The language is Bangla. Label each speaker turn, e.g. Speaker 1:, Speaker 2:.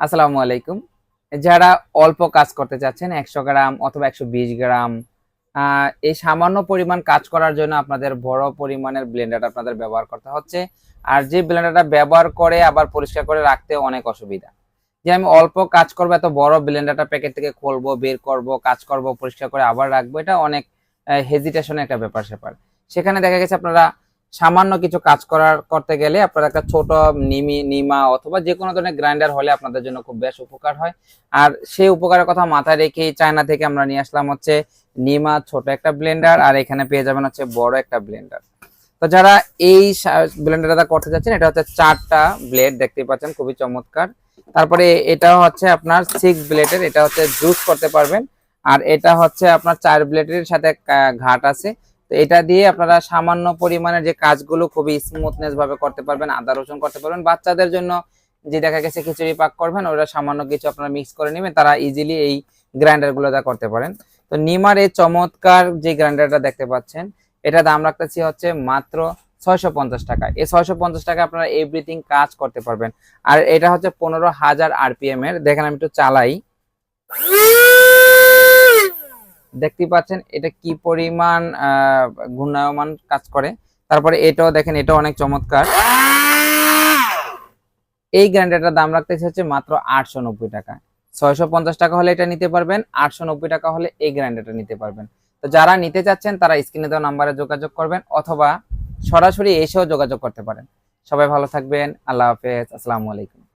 Speaker 1: আসসালামু আলাইকুম। যারা অল্প কাজ করতে চাচ্ছেন, একশো গ্রাম অথবা একশো বিশ গ্রাম এই সামান্য পরিমাণ কাজ করার জন্য আপনাদের বড় পরিমাণের ব্লেন্ডার আপনাদের ব্যবহার করতে হচ্ছে। আর যে ব্লেন্ডারটা ব্যবহার করে আবার পরিষ্কার করে রাখতে অনেক অসুবিধা। যে আমি অল্প কাজ করব, এত বড় ব্লেন্ডারটা প্যাকেট থেকে খুলবো, বের করব, কাজ করব, পরিষ্কার করে আবার রাখব, এটা অনেক হেজিটেশনের একটা ব্যাপার স্যাপার সেখানে দেখা গেছে আপনারা সামান্য কিছু কাজ করার করতে গেলে আপনারা একটা ছোট নিমি, নিমা অথবা যে কোনো ধরনের গ্রাইন্ডার হলে আপনাদের জন্য খুব বেশ উপকার হয়। আর সেই উপকারের কথা মাথায় রেখে চায়না থেকে আমরা নিয়ে আসলাম হচ্ছে নিমা ছোট একটা ব্লেন্ডার আর এখানে পেয়ে যাবেন হচ্ছে বড় একটা ব্লেন্ডার। তো যারা এই ব্লেন্ডারটা করতে যাচ্ছেন, এটা হচ্ছে চারটা ব্লেড দেখতে পাচ্ছেন, খুবই চমৎকার। তারপরে এটা হচ্ছে আপনার সিক্স ব্লেডের এটা হচ্ছে জুস করতে পারবেন। আর এটা হচ্ছে আপনার চার ব্লেডের সাথে ঘাট আছে। তো এটা দিয়ে আপনারা সামান্য পরিমাণের যে কাজগুলো খুবই স্মুথনেস ভাবে করতে পারবেন, আদা, রসুন করতে পারবেন, বাচ্চাদের জন্য যে দেখা গেছে খিচুড়ি পাক করবেন ওটা সামান্য কিছু আপনারা মিক্স করে নেবেন, তারা ইজিলি এই গ্রাইন্ডারগুলো দা করতে পারেন। তো নিমার এই চমৎকার যে গ্রাইন্ডারটা দেখতে পাচ্ছেন, এটা দাম রাখতেছি হচ্ছে মাত্র ছয়শো পঞ্চাশ টাকা। এই ছয়শো পঞ্চাশ টাকা আপনারা এভরিথিং কাজ করতে পারবেন। আর এটা হচ্ছে পনেরো হাজার আরপিএম এর, দেখেন আমি একটু চালাই। দেখতে পাচ্ছেন, এটা কি পরিমাণ ঘূর্ণায়মান কাজ করে। তারপরে এটাও দেখেন এটা অনেক চমৎকার। এই গ্রাইন্ডারটার দাম রাখতেছে হচ্ছে মাত্র আটশো নব্বই টাকা। ছয়শো পঞ্চাশ টাকা হলে এটা নিতে পারবেন, আটশো নব্বই টাকা হলে এই গ্রাইন্ডারটা নিতে পারবেন। তো যারা নিতে চাচ্ছেন, তারা স্ক্রিনে দেওয়া নাম্বারে যোগাযোগ করবেন, অথবা সরাসরি এসেও যোগাযোগ করতে পারেন। সবাই ভালো থাকবেন, আল্লাহ হাফেজ, আসসালামু আলাইকুম।